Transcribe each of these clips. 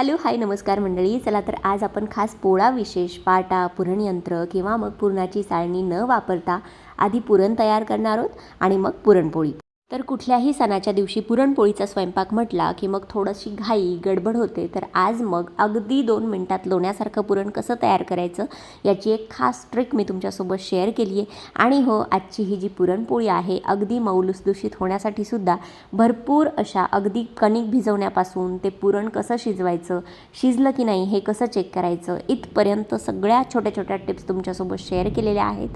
Hello hi नमस्कार मंडळी. चला तर आज आपण खास पोळा विशेष पाटा पुरणयंत्र किंवा मग पुरणाची चाळणी न वापरता आधी पुरण तयार करणार आहोत आणि मग पुरणपोळी. तर कुठल्याही सणाच्या दिवशी पुरणपोळीचा स्वयंपाक म्हटला की मग थोडीशी घाई गडबड होते. तर आज मग अगदी दोन मिनटात लोण्यासारखं पुरण कसं तयार करायचं याची एक खास ट्रिक मी तुमच्यासोबत शेअर केली आहे. आणि हो आजची ही जी पुरणपोळी आहे अगदी मऊ होण्यासाठीसुद्धा होण्यासाठी सुद्धा भरपूर अशा अगदी कणिक भिजवण्यापासून ते पुरण कसं शिजवायचं शिजलं की नाही हे कसं चेक करायचं इथपर्यंत सगळ्या छोट्या छोट्या टिप्स तुमच्यासोबत शेअर केलेल्या आहेत.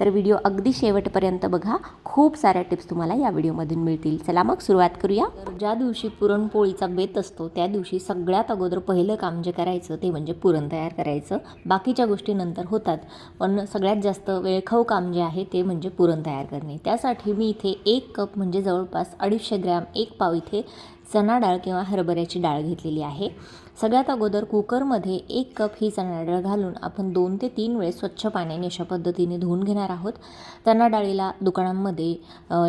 तर व्हिडिओ अगदी शेवटपर्यंत बघा. खूप साऱ्या टिप्स तुम्हाला या व्हिडिओमधून मिळतील. चला मग सुरुवात करूया. ज्या दिवशी पुरणपोळीचा बेत असतो त्या दिवशी सगळ्यात अगोदर पहिलं काम जे करायचं ते म्हणजे पुरण तयार करायचं. बाकीच्या गोष्टी नंतर होतात पण सगळ्यात जास्त वेळखाऊ काम जे आहे ते म्हणजे पुरण तयार करणे. त्यासाठी मी इथे एक कप म्हणजे जवळपास अडीचशे ग्रॅम एक पाव इथे चणा डाळ किंवा हरभऱ्याची डाळ घेतलेली आहे. सगळ्यात अगोदर कुकरमध्ये एक कप ही चणा डाळ घालून आपण दोन ते तीन वेळेस स्वच्छ पाण्याने अशा पद्धतीने धुवून घेणार आहोत. चणा डाळीला दुकानांमध्ये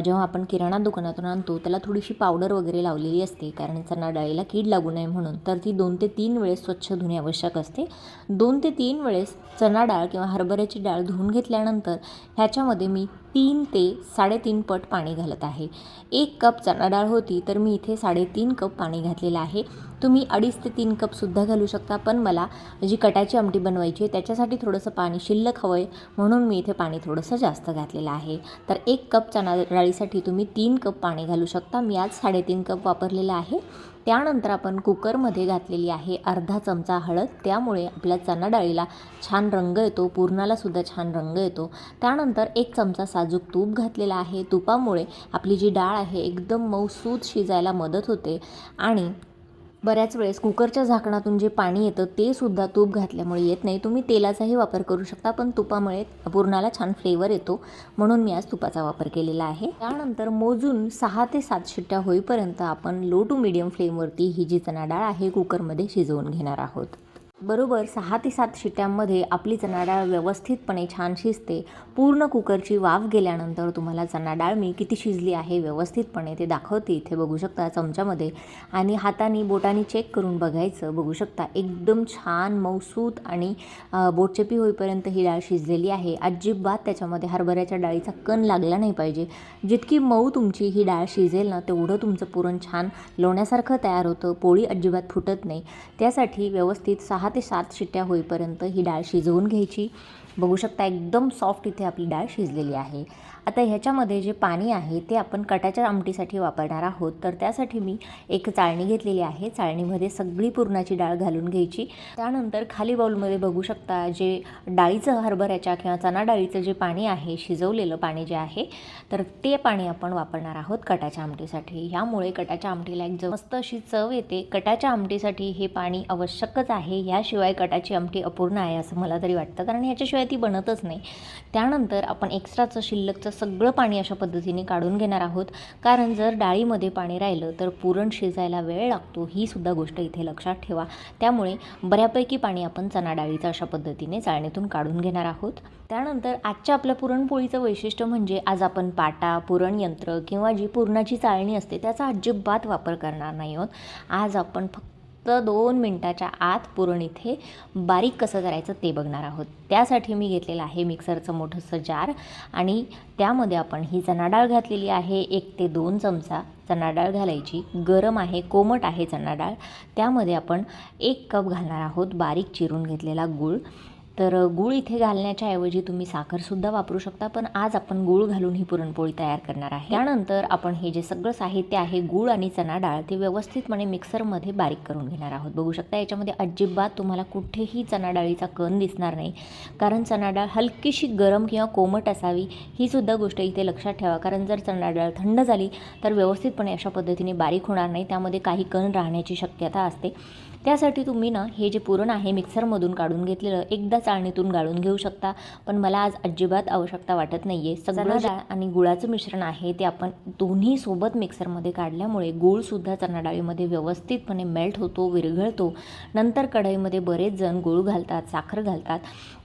जेव्हा आपण किराणा दुकानातून आणतो त्याला थोडीशी पावडर वगैरे लावलेली असते कारण चणा डाळीला कीड लागू नये म्हणून. तर ती दोन ते तीन वेळेस स्वच्छ धुणे आवश्यक असते. दोन ते तीन वेळेस चणा डाळ किंवा हरभऱ्याची डाळ धुवून घेतल्यानंतर ह्याच्यामध्ये मी तीन ते साडेतीन पट पाणी घालत आहे. एक कप चणा डाळ होती तर मी इथे साडेतीन कप पाणी घातलेलं आहे. तुम्ही अडीच ते तीन कपसुद्धा घालू शकता. पण मला जी कटाची आमटी बनवायची आहे त्याच्यासाठी थोडंसं पाणी शिल्लक हवं आहे म्हणून मी इथे पाणी थोडंसं जास्त घातलेलं आहे. तर एक कप चणा डाळीसाठी तुम्ही तीन कप पाणी घालू शकता. मी आज साडेतीन कप वापरलेलं आहे. त्यानंतर आपण कुकरमध्ये घातलेली आहे अर्धा चमचा हळद. त्यामुळे आपल्या चणा डाळीला छान रंग येतो. पुरणालासुद्धा छान रंग येतो. त्यानंतर एक चमचा साजूक तूप घातलेला आहे. तुपामुळे आपली जी डाळ आहे एकदम मऊसूत शिजायला मदत होते. आणि बऱ्याच वेळेस कुकरच्या झाकणातून जे पाणी येतं ते सुद्धा तूप घातल्यामुळे येत नाही. तुम्ही तेलाचाही वापर करू शकता पण तुपामुळे पुरणाला छान फ्लेवर येतो. म्हणून मी आज तुपाचा वापर केलेला आहे. त्यानंतर मोजून सहा ते सात शिट्ट्या होईपर्यंत आपण लो टू मिडियम फ्लेमवरती ही जी चणा डाळ आहे कुकरमध्ये शिजवून घेणार आहोत. बरोबर सहा ते सात शिट्ट्यांमध्ये आपली चणा डाळ व्यवस्थितपणे छान शिजते. पूर्ण कुकरची वाफ गेल्यानंतर तुम्हाला चणा डाळ मी किती शिजली आहे व्यवस्थितपणे ते दाखवते इथे बघू शकता चमच्यामध्ये. आणि हाताने बोटाने चेक करून बघायचं बघू शकता. एकदम छान मऊसूत आणि बोटचेपी होईपर्यंत ही डाळ शिजलेली आहे. अजिबात त्याच्यामध्ये हरभऱ्याच्या डाळीचा कण लागला नाही पाहिजे. जितकी मऊ तुमची ही डाळ शिजेल ना तेवढं तुमचं पुरण छान लोण्यासारखं तयार होतं. पोळी अजिबात फुटत नाही. त्यासाठी व्यवस्थित सहा ते सात शिट्ट्या होईपर्यंत ही डाळ शिजवून घ्यायची. बघू शकता एकदम सॉफ्ट इथे आपली डाळ शिजलेली आहे. आता ह्याच्यामध्ये जे पाणी आहे ते आपण कटाच्या आमटीसाठी वापरणार आहोत. तर त्यासाठी मी एक चाळणी घेतलेली आहे. चाळणीमध्ये सगळी पुरणाची डाळ घालून घ्यायची. त्यानंतर खाली बाऊलमध्ये बघू शकता जे डाळीचं हरभऱ्याच्या किंवा चणा डाळीचं जे पाणी आहे शिजवलेलं पाणी जे आहे तर ते पाणी आपण वापरणार आहोत कटाच्या आमटीसाठी. ह्यामुळे कटाच्या आमटीला एक मस्त अशी चव येते. कटाच्या आमटीसाठी हे पाणी आवश्यकच आहे. ह्याशिवाय कटाची आमटी अपूर्ण आहे असं मला तरी वाटतं. कारण ह्याच्याशिवाय ती बनतच नाही. त्यानंतर आपण एक्स्ट्राचं शिल्लकचं सगळं पाणी अशा पद्धतीने काढून घेणार आहोत. कारण जर डाळीमध्ये पाणी राहिलं तर पुरण शिजायला वेळ लागतो ही सुद्धा गोष्ट इथे लक्षात ठेवा. त्यामुळे बऱ्यापैकी पाणी आपण चणा डाळीचं अशा पद्धतीने चाळणीतून काढून घेणार आहोत. त्यानंतर आजच्या आपल्या पुरणपोळीचं वैशिष्ट्य म्हणजे आज आपण पाटा पुरण यंत्र किंवा जी पुरणाची चाळणी असते त्याचा अजिबात वापर करणार नाही आहोत. आज आपण फक्त दोन मिनटाच्या आत पुरण इथे बारीक कसं करायचं ते बघणार आहोत. त्यासाठी मी घेतलेलं आहे मिक्सरचं मोठंसं जार आणि त्यामध्ये आपण ही चणा डाळ घातलेली आहे. एक ते दोन चमचा चणा डाळ घालायची. गरम आहे कोमट आहे चणा डाळ. त्यामध्ये आपण एक कप घालणार आहोत बारीक चिरून घेतलेला गूळ. तर गूळ इथे घालण्याच्या ऐवजी तुम्ही साखरसुद्धा वापरू शकता पण आज आपण गूळ घालून ही पुरणपोळी तयार करणार आहे. त्यानंतर आपण हे जे सगळं साहित्य आहे गूळ आणि चणा डाळ ते व्यवस्थितपणे मिक्सरमध्ये बारीक करून घेणार आहोत. बघू शकता याच्यामध्ये अजिबात तुम्हाला कुठेही चणा डाळीचा कण दिसणार नाही कारण चणा डाळ हलकीशी गरम किंवा कोमट असावी ही सुद्धा गोष्ट इथे लक्षात ठेवा. कारण जर चणा डाळ थंड झाली तर व्यवस्थितपणे अशा पद्धतीने बारीक होणार नाही त्यामध्ये काही कण राहण्याची शक्यता असते. त्यासाठी तुम्ही ना हे जे पुरण आहे मिक्सरमधून काढून घेतलेलं एकदा चाळणीतून गाळून घेऊ शकता. पण मला आज अजिबात आवश्यकता वाटत नाही आहे सगळं डाळ आणि गुळाचं मिश्रण आहे ते आपण दोन्ही सोबत मिक्सरमध्ये काढल्यामुळे गूळसुद्धा चणा डाळीमध्ये व्यवस्थितपणे मेल्ट होतो विरघळतो. नंतर कढईमध्ये बरेच जण गूळ घालतात साखर घालतात.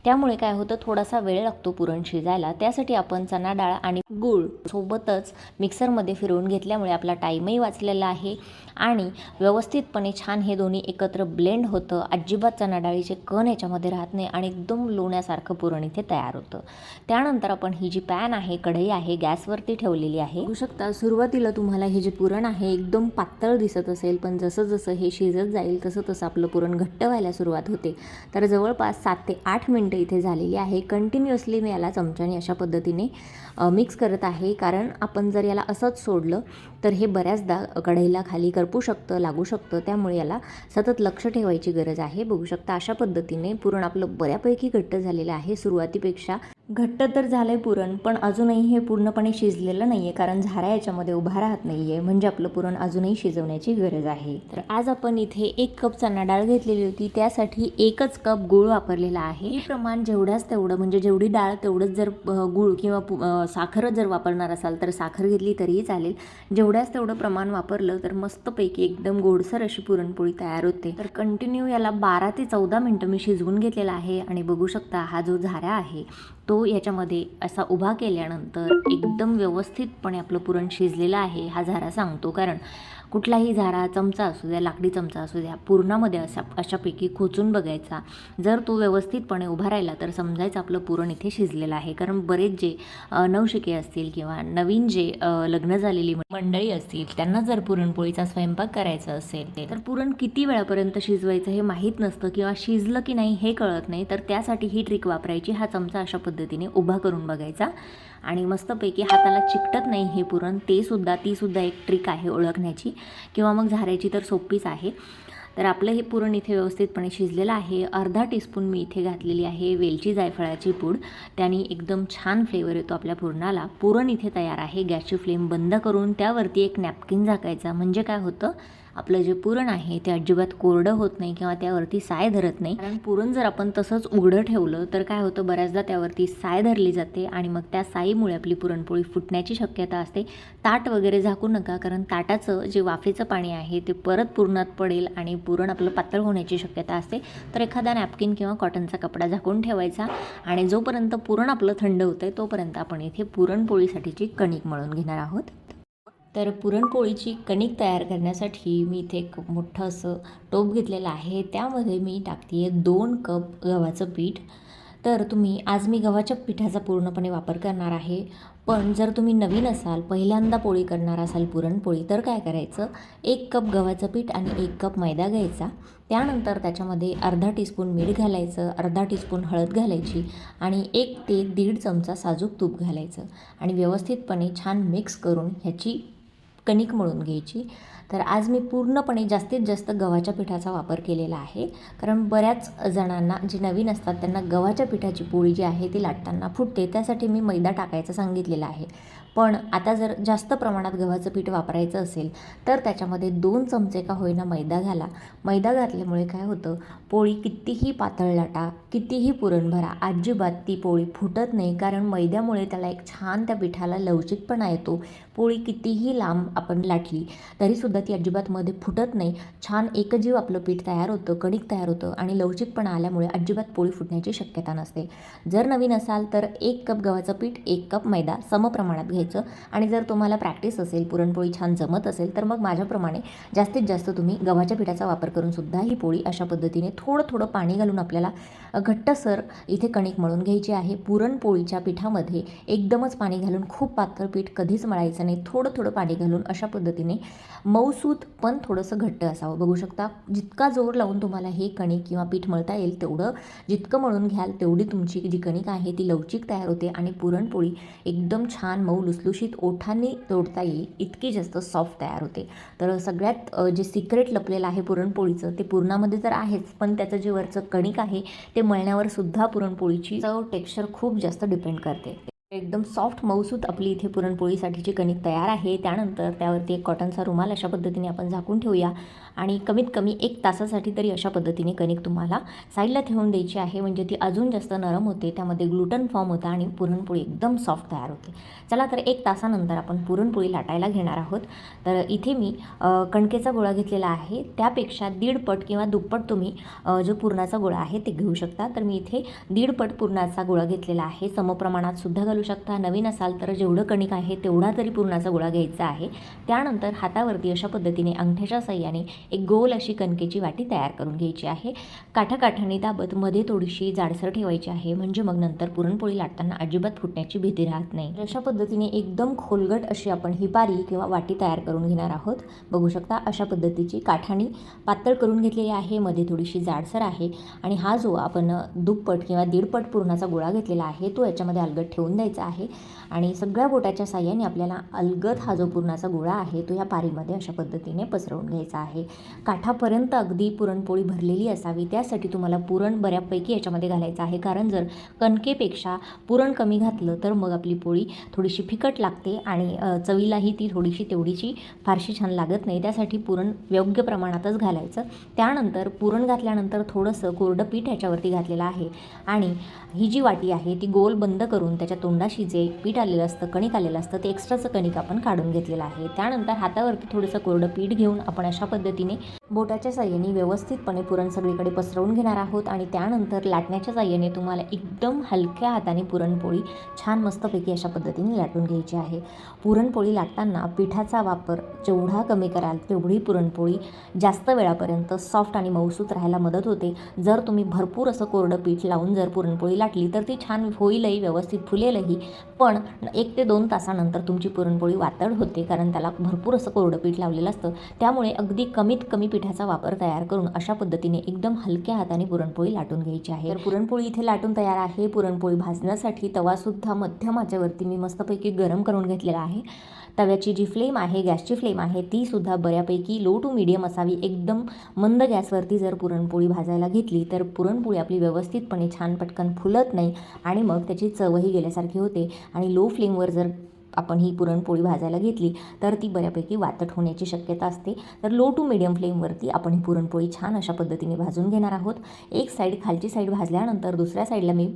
त्यामुळे काय होतं थोडासा वेळ लागतो पुरण शिजायला. त्यासाठी आपण चणा डाळ आणि गूळ सोबतच मिक्सरमध्ये फिरवून घेतल्यामुळे आपला टाईमही वाचलेला आहे. आणि व्यवस्थितपणे छान हे दोन्ही एकत्र ब्लेंड होतं. अजिबात चणा डाळीचे कण याच्यामध्ये राहत नाही आणि एकदम लोण्यासारखं पुरण इथे तयार होतं. त्यानंतर आपण ही जी पॅन आहे कढई आहे गॅसवरती ठेवलेली आहे. बघू शकता सुरुवातीला तुम्हाला हे जे पुरण आहे एकदम पातळ दिसत असेल पण जसं जसं हे शिजत जाईल तसं तसं आपलं पुरण घट्ट व्हायला सुरुवात होते. तर जवळपास सात ते आठ मिनटं इथे झालेली आहे. कंटिन्युअसली मी याला चमच्याने अशा पद्धतीने मिक्स करत आहे. कारण आपण जर याला असंच सोडलं तर हे बऱ्याचदा कढईला खाली करपू शकतं लागू शकतं. त्यामुळे याला सतत लक्ष ठेवायची गरज आहे. बघू शकता अशा पद्धतीने पुरण आपलं बऱ्यापैकी घट्ट झालेलं आहे. सुरुवातीपेक्षा घट्ट तर झालं आहे पुरण पण अजूनही हे पूर्णपणे शिजलेलं नाही आहे कारण झारा याच्यामध्ये उभा राहत नाही आहे म्हणजे आपलं पुरण अजूनही शिजवण्याची गरज आहे. तर आज आपण इथे एक कप चणा डाळ घेतलेली होती त्यासाठी एकच कप गूळ वापरलेला आहे. हे प्रमाण जेवढ्याच तेवढं म्हणजे जेवढी डाळ तेवढंच जर गूळ किंवा साखरच साखर जर वापरणार असाल तर साखर घेतली तरीही चालेल. जेवढ्याच तेवढं प्रमाण वापरलं तर मस्तपैकी एकदम गोडसर अशी पुरणपोळी तयार होते. तर कंटिन्यू याला बारा ते चौदा मिनटं मी शिजवून घेतलेला आहे आणि बघू शकता हा जो झारा आहे तो याच्यामध्ये असा उभा केल्यानंतर एकदम व्यवस्थितपणे आपलं पुरण शिजलेलं आहे हा झारा सांगतो. कारण कुठलाही झारा चमचा असू द्या लाकडी चमचा असू द्या पूर्णामध्ये असा अशापैकी खोचून बघायचा. जर तो व्यवस्थितपणे उभा राहिला तर समजायचं आपलं पुरण इथे शिजलेलं आहे. कारण बरेच जे नवशिके असतील किंवा नवीन जे लग्न झालेली मंडळी असतील त्यांना जर पुरणपोळीचा स्वयंपाक करायचा असेल ते तर पुरण किती वेळापर्यंत शिजवायचं हे माहीत नसतं किंवा शिजलं की नाही हे कळत नाही. तर त्यासाठी ही ट्रिक वापरायची. हा चमचा अशा पद्धतीने उभा करून बघायचा. आणि मस्तपैकी हाताला चिकटत नाही हे पुरण. ते सुद्धा ती सुद्धा एक ट्रिक आहे ओळखण्याची. किंवा मग झाऱ्याची तर सोपीच आहे. तर आपलं हे पुरण इथे व्यवस्थितपणे शिजलेलं आहे. अर्धा टीस्पून मी इथे घातलेली आहे वेलची जायफळाची पूड. त्याने एकदम छान फ्लेवर येतो आपल्या पुरणाला. पुरण इथे तयार आहे. गॅसची फ्लेम बंद करून त्यावरती एक नॅपकिन झाकायचा. म्हणजे काय होतं? आपलं जे पुरण आहे ते अजिबात कोरडं होत नाही किंवा त्यावरती साय धरत नाही. कारण पुरण जर आपण तसंच उघडं ठेवलं तर काय होतं बऱ्याचदा त्यावरती साय धरली जाते आणि मग त्या साईमुळे आपली पुरणपोळी फुटण्याची शक्यता असते. ताट वगैरे झाकू नका कारण ताटाचं जे वाफेचं पाणी आहे ते परत पुरणात पडेल आणि पुरण आपलं पातळ होण्याची शक्यता असते. तर एखादा नॅपकिन किंवा कॉटनचा कपडा झाकून ठेवायचा आणि जोपर्यंत पुरण आपलं थंड होतं आहे तोपर्यंत आपण इथे पुरणपोळीसाठीची कणिक मळून घेणार आहोत. तर पुरणपोळीची कणिक तयार करण्यासाठी मी इथे एक मोठं असं टोप घेतलेलं आहे. त्यामध्ये मी टाकते आहे दोन कप गव्हाचं पीठ. तर तुम्ही आज मी गव्हाच्या पिठाचा पूर्णपणे वापर करणार आहे. पण जर तुम्ही नवीन असाल पहिल्यांदा पोळी करणार असाल पुरणपोळी तर काय करायचं? एक कप गव्हाचं पीठ आणि एक कप मैदा घ्यायचा. त्यानंतर त्याच्यामध्ये अर्धा टीस्पून मीठ घालायचं अर्धा टीस्पून हळद घालायची आणि एक ते दीड चमचा साजूक तूप घालायचं आणि व्यवस्थितपणे छान मिक्स करून ह्याची कणिक मळून घ्यायची. तर आज मी पूर्णपणे जास्तीत जास्त गव्हाच्या पिठाचा वापर केलेला आहे. कारण बऱ्याच जणांना जे नवीन असतात त्यांना गव्हाच्या पिठाची पोळी जी आहे ती लाटताना फुटते. त्यासाठी मी मैदा टाकायचं सांगितलेलं आहे. पण आता जर जास्त प्रमाणात गव्हाचं पीठ वापरायचं असेल तर त्याच्यामध्ये दोन चमचे का होईना मैदा घाला. मैदा घातल्यामुळे काय होतं पोळी कितीही पातळ लाटा कितीही पुरण भरा अजिबात ती पोळी फुटत नाही कारण मैद्यामुळे त्याला एक छान त्या पिठाला लवचिकपणा येतो. पोळी कितीही लांब आपण लाटली तरीसुद्धा ती अजिबात मध्ये फुटत नाही. छान एकजीव आपलं पीठ तयार होतं कणिक तयार होतं आणि लवचिकपणा आल्यामुळे अजिबात पोळी फुटण्याची शक्यता नसते. जर नवीन असाल तर एक कप गव्हाचं पीठ एक कप मैदा समप्रमाणात घ्या घ्यायचं. आणि जर तुम्हाला प्रॅक्टिस असेल पुरणपोळी छान जमत असेल तर मग माझ्याप्रमाणे जास्तीत जास्त तुम्ही गव्हाच्या पिठाचा वापर करून सुद्धा ही पोळी अशा पद्धतीने थोडं थोडं पाणी घालून आपल्याला घट्टसर इथे कणिक मळून घ्यायची आहे. पुरणपोळीच्या पिठामध्ये एकदमच पाणी घालून खूप पातळ पीठ कधीच मळायचं नाही. थोडं थोडं पाणी घालून अशा पद्धतीने मऊसूत पण थोडंसं घट्ट असावं. बघू शकता जितका जोर लावून तुम्हाला हे कणिक किंवा पीठ मळता येईल तेवढं जितकं मळून घ्याल तेवढी तुमची जी कणिक आहे ती लवचिक तयार होते आणि पुरणपोळी एकदम छान मऊ लुसलुशीत ओठांनी तोडता येईल इतकी जास्त सॉफ्ट तयार होते. तर सगळ्यात जे सिक्रेट लपलेलं आहे पुरणपोळीचं ते पुरणामध्ये तर आहेच पण त्याचं जे वरचं कणिक आहे ते मळण्यावर सुद्धा पुरणपोळीची चव टेक्स्चर खूप जास्त डिपेंड करते. एकदम सॉफ्ट मऊसूत आपली इथे पुरणपोळीसाठीची कणिक तयार आहे. त्यानंतर त्यावरती एक कॉटनचा रुमाल अशा पद्धतीने आपण झाकून ठेवूया. आणि कमीत कमी एक तासासाठी तरी अशा पद्धतीने कणिक तुम्हाला साईडला ठेवून द्यायची आहे. म्हणजे ती अजून जास्त नरम होते. त्यामध्ये ग्लुटन फॉर्म होतं आणि पुरणपोळी एकदम सॉफ्ट तयार होते. चला तर एक तासानंतर आपण पुरणपोळी लाटायला घेणार आहोत. तर इथे मी कणकेचा गोळा घेतलेला आहे. त्यापेक्षा दीडपट किंवा दुप्पट तुम्ही जो पुरणाचा गोळा आहे ते घेऊ शकता. तर मी इथे दीडपट पुरणाचा गोळा घेतलेला आहे. समप्रमाणात सुद्धा घालू शकता नवीन असाल तर जेवढं कणिक आहे तेवढा तरी पुरणाचा गोळा घ्यायचा आहे. त्यानंतर हातावरती अशा पद्धतीने अंगठ्याच्या सहाय्याने एक गोल अशी कणकेची वाटी तयार करून घ्यायची आहे. काठाकाठाने दाबत मध्ये थोडीशी जाडसर ठेवायची आहे म्हणजे मग नंतर पुरणपोळी लाटताना अजिबात फुटण्याची भीती राहत नाही. अशा पद्धतीने एकदम खोलगट अशी आपण ही पारी किंवा वाटी तयार करून घेणार आहोत. बघू शकता अशा पद्धतीची काठाणी पातळ करून घेतलेली आहे. मध्ये थोडीशी जाडसर आहे आणि हा जो आपण दुप्पट किंवा दीडपट पुरणाचा गोळा घेतलेला आहे तो याच्यामध्ये अलगट ठेवून द्यायचा आहे. आणि सगळ्या बोटाच्या साह्याने आपल्याला अलगद हा जो पुरणाचा गोळा आहे तो या पारीमध्ये अशा पद्धतीने पसरवून घ्यायचा आहे. काठापर्यंत अगदी पुरणपोळी भरलेली असावी त्यासाठी तुम्हाला पुरण बऱ्यापैकी याच्यामध्ये घालायचं आहे. कारण जर कणकेपेक्षा पुरण कमी घातलं तर मग आपली पोळी थोडीशी फिकट लागते आणि चवीलाही ती थोडीशी तेवढीशी फारशी छान लागत नाही. त्यासाठी पुरण योग्य प्रमाणातच घालायचं. त्यानंतर पुरण घातल्यानंतर थोडंसं कोरडं पीठ ह्याच्यावरती घातलेलं आहे. आणि ही जी वाटी आहे ती गोल बंद करून त्याच्या तोंडाशी जे पीठ आलेलं असतं कणिक आलेलं असतं ते एक्स्ट्राचं कणिक आपण काढून घेतलेलं आहे. त्यानंतर हातावरती थोडंसं कोरडं पीठ घेऊन आपण अशा पद्धतीने बोटाच्या साह्याने व्यवस्थितपणे पुरण सगळीकडे पसरवून घेणार आहोत आणि त्यानंतर लाटण्याच्या साह्याने तुम्हाला एकदम हलक्या हाताने पुरणपोळी छान मस्तपैकी अशा पद्धतीने लाटून घ्यायची आहे. पुरणपोळी लाटताना पिठाचा वापर जेवढा कमी कराल तेवढी पुरणपोळी जास्त वेळापर्यंत सॉफ्ट आणि मऊसूत राहायला मदत होते. जर तुम्ही भरपूर असं कोरडं पीठ लावून जर पुरणपोळी लाटली तर ती छान होईलही व्यवस्थित फुलेलही. पण एक ते दोन तासानंतर तुमची पुरणपोळी वातड होते कारण त्याला भरपूर असं कोरडं पीठ लावलेलं असतं. त्यामुळे अगदी कमीत कमी पिठाचा वापर तयार करून अशा पद्धतीने एकदम हलक्या हाताने पुरणपोळी लाटून घ्यायची आहे. तर पुरणपोळी इथे लाटून तयार आहे. पुरणपोळी भाजण्यासाठी तवासुद्धा मध्यम मी मस्तपैकी गरम करून घेतलेला आहे. तव्याची जी फ्लेम आहे गॅसची फ्लेम आहे ती सुद्धा बऱ्यापैकी लो टू मिडियम असावी. एकदम मंद गॅसवरती जर पुरणपोळी भाजायला घेतली तर पुरणपोळी आपली व्यवस्थितपणे छान पटकन फुलत नाही आणि मग त्याची चवही गेल्यासारखी होते. आणि लो फ्लेमवर जर आपण ही पुरणपोळी भाजायला घेतली तर ती बऱ्यापैकी वातट होण्याची शक्यता असते. तर लो टू मिडियम फ्लेमवरती आपण ही पुरणपोळी छान अशा पद्धतीने भाजून घेणार आहोत. एक साईड खालची साईड भाजल्यानंतर दुसऱ्या साईडला मी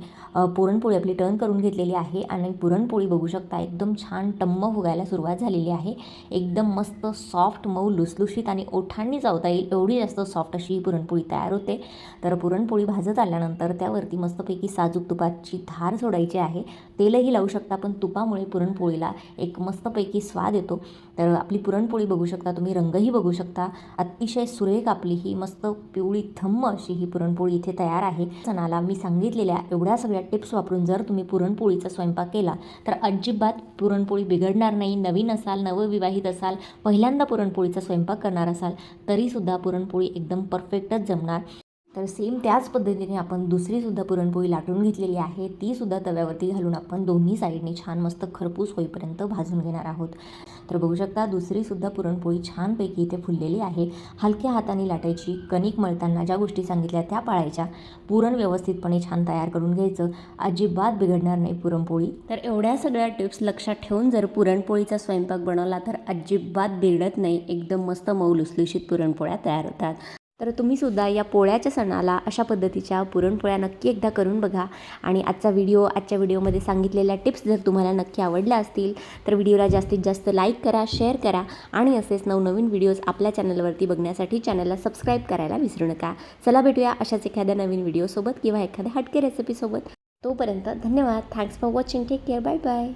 पुरणपोळी आपली टर्न करून घेतलेली आहे आणि पुरणपोळी बघू शकता एकदम छान टम्म फुगायला सुरुवात झालेली आहे. एकदम मस्त सॉफ्ट मऊ लुसलुशीत आणि ओठांनी चावता येईल एवढी जास्त सॉफ्ट अशी ही पुरणपोळी तयार होते. तर पुरणपोळी भाजत आल्यानंतर त्यावरती मस्तपैकी साजूक तुपाची धार सोडायची आहे. तेलही लावू शकता पण तुपामुळे पुरणपोळीला एक मस्तपैकी स्वाद येतो. तर आपली पुरणपोळी बघू शकता तुम्ही रंगही बघू शकता. अतिशय सुरेख आपली ही मस्त पिवळी थम्म अशी ही पुरणपोळी इथे तयार आहे. सणाला मी सांगितलेल्या एवढ्या सगळ्या टिप्स वापरून जर तुम्ही पुरणपोळीचा स्वयंपाक केला तर अजिबात पुरणपोळी बिघडणार नाही. नवीन असाल नवविवाहित असाल पहिल्यांदा पुरणपोळीचा स्वयंपाक करणार असाल तरीसुद्धा पुरणपोळी एकदम परफेक्टच जमणार. तर सेम त्याच पद्धतीने आपण दुसरीसुद्धा पुरणपोळी लाटून घेतलेली आहे. तीसुद्धा तव्यावरती घालून आपण दोन्ही साईडने छान मस्त खरपूस होईपर्यंत भाजून घेणार आहोत. तर बघू शकता दुसरीसुद्धा पुरणपोळी छानपैकी इथे फुललेली आहे. हलक्या हाताने लाटायची कणिक मळताना ज्या गोष्टी सांगितल्या त्या पाळायच्या. पुरण व्यवस्थितपणे छान तयार करून घ्यायचं. अजिबात बिघडणार नाही पुरणपोळी. तर एवढ्या सगळ्या टिप्स लक्षात ठेवून जर पुरणपोळीचा स्वयंपाक बनवला तर अजिबात बिघडत नाही. एकदम मस्त मऊ लुसलुशीत पुरणपोळ्या तयार होतात. तर तुम्हीसुद्धा या पोळ्याच्या सणाला अशा पद्धतीच्या पुरणपोळ्या नक्की एकदा करून बघा. आणि आजचा व्हिडिओ आजच्या व्हिडिओमध्ये सांगितलेल्या टिप्स जर तुम्हाला नक्की आवडल्या असतील तर व्हिडिओला जास्तीत जास्त लाईक करा शेअर करा आणि असेच नवनवीन व्हिडिओज आपल्या चॅनलवरती बघण्यासाठी चॅनलला सबस्क्राईब करायला विसरू नका. चला भेटूया अशाच एखाद्या नवीन व्हिडिओसोबत किंवा एखाद्या हटके रेसिपीसोबत तोपर्यंत धन्यवाद. Thanks for watching take care bye bye